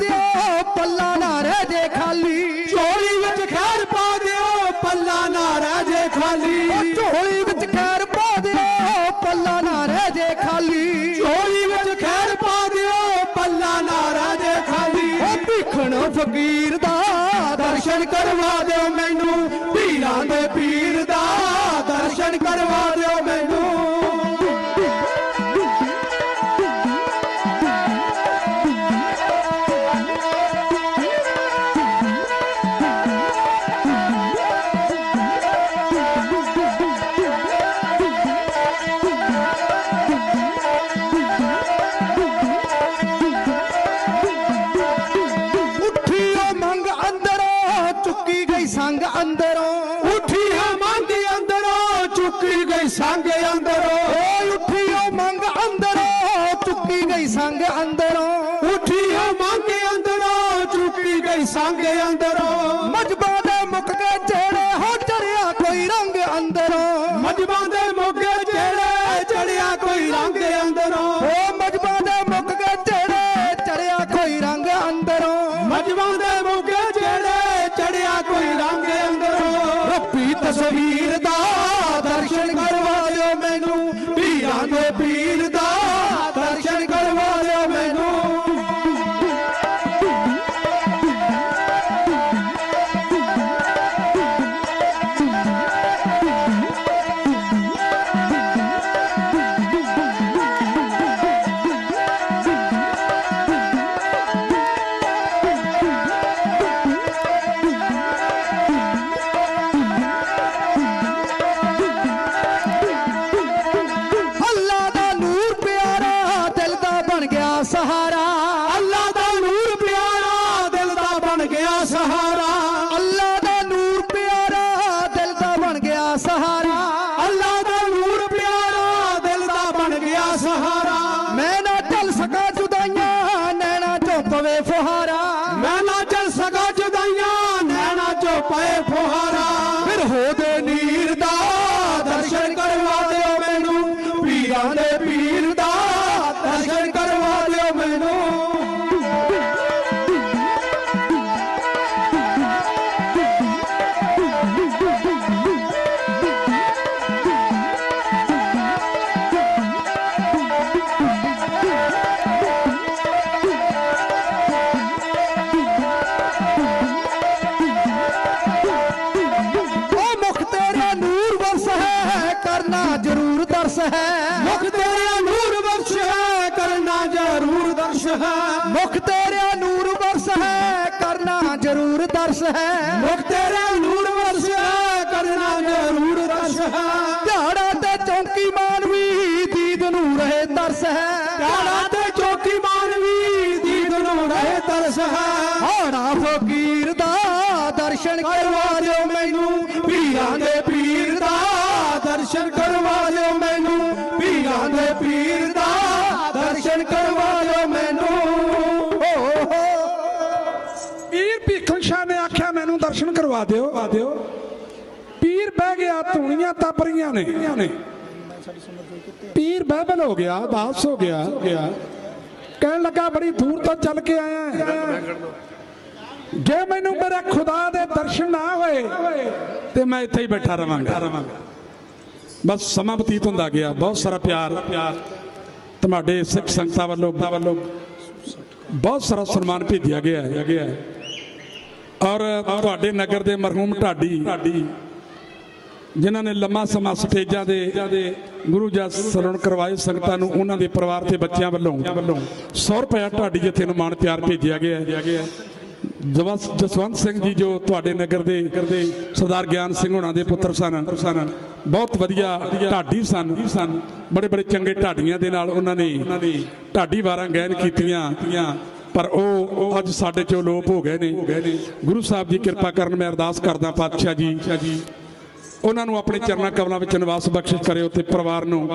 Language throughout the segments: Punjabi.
ਦਿਓ ਪੱਲਾ ਨਾ ਰਹਿ ਜੇ ਖਾਲੀ। ਝੋਲੀ ਵਿੱਚ ਖੈਰ ਪਾ ਦਿਓ ਪੱਲਾ ਨਾ ਰਹਿ ਜੇ ਖਾਲੀ। ਝੋਲੀ ਵਿੱਚ ਖੈਰ ਪਾ ਦਿਓ ਪੱਲਾ ਨਾ ਰਹਿ ਜੇ ਖਾਲੀ। ਝੋਲੀ ਵਿੱਚ ਖੈਰ ਪਾ ਦਿਓ ਪੱਲਾ ਨਾ ਰਹਿ ਜੇ ਖਾਲੀ। ਉਹ ਭਿਖਣ ਫਕੀਰ ਦਾ ਦਰਸ਼ਨ ਕਰਵਾ ਦਿਓ ਮੈਨੂੰ। ਪੀਰਾਂ ਦੇ ਪੀਰ ਦਾ ਦਰਸ਼ਨ ਕਰਵਾ ਦਿਓ ਸੰਗ ਅੰਦਰੋਂ। ਉੱਠੀ ਹੈ ਮੰਗ ਅੰਦਰੋਂ ਚੁੱਕੀ ਗਈ ਸੰਗ ਅੰਦਰੋਂ। ਓਏ ਉੱਠੀਓ ਮੰਗ ਅੰਦਰੋਂ ਚੁੱਕੀ ਗਈ ਸੰਗ ਅੰਦਰੋਂ। ਉੱਠੀ ਹੈ ਮੰਗ ਅੰਦਰੋਂ ਚੁੱਕੀ ਗਈ ਸੰਗ ਅੰਦਰੋਂ। ਮਜਬਾ ਦੇ ਮੁੱਕ ਕੇ ਜਿਹੜੇ ਹੋ ਚੜਿਆ ਕੋਈ ਰੰਗ ਅੰਦਰੋਂ। ਮਜਬਾਂ ਦੇ ਮੋਗੇ ਜਿਹੜੇ ਚੜਿਆ ਕੋਈ ਰੰਗ ਅੰਦਰੋਂ। ਓ ਮਜਬਾ ਦੇ ਮੁੱਕ ਕੇ ਜਿਹੜੇ ਚੜਿਆ ਕੋਈ ਰੰਗ ਅੰਦਰੋਂ। ਮਜਬਾਂ ਦੇ ਮੋਗੇ Casa vida. ਕਰਨਾ ਜ਼ਰੂਰ ਦਰਸ ਹੈ। ਮੁਖ ਤੇਰਾ ਨੂਰ ਬਖਸ਼ ਹੈ ਕਰਨਾ ਜ਼ਰੂਰ ਦਰਸ਼ ਹੈ। ਮੁਖ ਤੇਰਾ ਨੂਰ ਵਰਸ ਹੈ ਕਰਨਾ ਜ਼ਰੂਰ ਦਰਸ ਹੈ। ਮੁਖ ਤੇਰਾ ਨੂਰ ਵਰਸ਼ ਹੈ ਕਰਨਾ ਜ਼ਰੂਰ ਦਰਸ਼ ਹੈ। ਝਾੜਾ ਤੇ ਚੌਂਕੀ ਮਾਨਵੀ ਦੀਦ ਨੂੰ ਰਹੇ ਤਰਸ ਹੈ। ਕਾਲਾ ਤੇ ਚੌਕੀ ਮਾਨਵੀ ਦੀਦ ਨੂੰ ਰਹੇ ਤਰਸ ਹੈ। ਹਾੜਾ ਫਕੀਰ ਦਾ ਦਰਸ਼ਨ ਕਰਵਾ ਦਿਓ। ਦਰਸ਼ਨ ਕਰਵਾ ਦਿਓ ਮੈਨੂੰ ਪੀਰਾਂ ਦੇ ਪੀਰ ਦਾ ਦਰਸ਼ਨ ਕਰਵਾ ਦਿਓ ਮੈਨੂੰ। ਪੀਰ ਭੀਖਣ ਸ਼ਾਹ ਨੇ ਆਖਿਆ, ਮੈਨੂੰ ਦਰਸ਼ਨ ਕਰਵਾ ਦਿਓ। ਆ ਦਿਓ ਪੀਰ ਬਹਿ ਗਿਆ, ਧੂਣੀਆਂ ਤਪ ਰਹੀਆਂ ਨੇ। ਪੀਰ ਬਹਿਬਲ ਹੋ ਗਿਆ ਵਾਪਸ ਹੋ ਗਿਆ। ਕਹਿਣ ਲੱਗਾ, ਬੜੀ ਦੂਰ ਤੋਂ ਚੱਲ ਕੇ ਆਇਆ ਜੇ ਮੈਨੂੰ ਮੇਰੇ ਖੁਦਾ ਦੇ ਦਰਸ਼ਨ ਨਾ ਹੋਏ, ਤੇ ਮੈਂ ਇੱਥੇ ਹੀ ਬੈਠਾ ਰਵਾਂਗਾ ਰਵਾਂਗਾ। ਬਸ ਸਮਾਂ ਬਤੀਤ ਹੁੰਦਾ ਗਿਆ। ਬਹੁਤ ਸਾਰਾ ਪਿਆਰ ਪਿਆਰ ਤੁਹਾਡੇ ਸਿੱਖ ਸੰਗਤਾਂ ਵੱਲੋਂ ਵੱਲੋਂ ਬਹੁਤ ਸਾਰਾ ਸਨਮਾਨ ਭੇਜਿਆ ਗਿਆ ਹੈ। ਗਿਆ ਔਰ ਤੁਹਾਡੇ ਨਗਰ ਦੇ ਮਰਹੂਮ ਢਾਡੀ ਢਾਡੀ ਜਿਨ੍ਹਾਂ ਨੇ ਲੰਮਾ ਸਮਾਂ ਸਟੇਜਾਂ ਦੇ ਗੁਰੂ ਜਸ ਸਰਵਣ ਕਰਵਾਏ ਸੰਗਤਾਂ ਨੂੰ, ਉਹਨਾਂ ਦੇ ਪਰਿਵਾਰ ਤੇ ਬੱਚਿਆਂ ਵੱਲੋਂ ਵੱਲੋਂ 100 ਰੁਪਏ ਢਾਡੀ ਜਿੱਥੇ ਨੂੰ ਮਾਣ ਪਿਆਰ ਭੇਜਿਆ ਗਿਆ ਹੈ। ਜਵਸ ਜਸਵੰਤ ਸਿੰਘ ਜੀ ਜੋ ਤੁਹਾਡੇ ਨਗਰ ਦੇ ਸਰਦਾਰ ਗਿਆਨ ਸਿੰਘ ਹੋਣਾ ਦੇ ਪੁੱਤਰ ਸਨ। ਸਨ ਬਹੁਤ ਵਧੀਆ ਢਾਡੀ ਸਨ। ਸਨ ਬੜੇ ਬੜੇ ਚੰਗੇ ਢਾਡੀਆਂ ਦੇ ਨਾਲ ਉਹਨਾਂ ਨੇ ਢਾਡੀ ਵਾਰਾਂ ਗਾਇਨ ਕੀਤੀਆਂ। ਪਰ ਉਹ ਉਹ ਅੱਜ ਸਾਡੇ ਚੋਂ ਲੋਪ ਹੋ ਗਏ ਨੇ। ਗੁਰੂ ਸਾਹਿਬ ਜੀ ਕਿਰਪਾ ਕਰਨ, ਮੈਂ ਅਰਦਾਸ ਕਰਦਾ, ਪਾਤਸ਼ਾਹ ਜੀ। ਉਹਨਾਂ ਨੂੰ ਆਪਣੇ ਚਰਨਾਂ ਕਮਲਾਂ ਵਿੱਚ ਨਿਵਾਸ ਬਖਸ਼ਿਸ਼ ਕਰਿਓ ਤੇ ਪਰਿਵਾਰ ਨੂੰ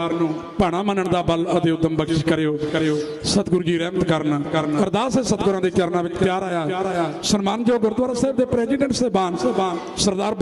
ਭਾਣਾ ਮੰਨਣ ਦਾ ਬਲ ਅਤੇ ਉਦਮ ਬਖਸ਼ਿਸ਼ ਕਰਿਓ। ਕਰਿਓ ਸਤਿਗੁਰੂ ਜੀ ਰਹਿਮਤ ਕਰਨ। ਅਰਦਾਸ ਹੈ ਸਤਿਗੁਰਾਂ ਦੇ ਚਰਨਾਂ ਵਿੱਚ ਪਿਆਰ ਆਇਆ। ਸਨਮਾਨਯੋਗ ਗੁਰਦੁਆਰਾ ਸਾਹਿਬ ਦੇ ਪ੍ਰੈਜ਼ੀਡੈਂਟ ਸਾਹਿਬਾਨ ਸਰਦਾਰ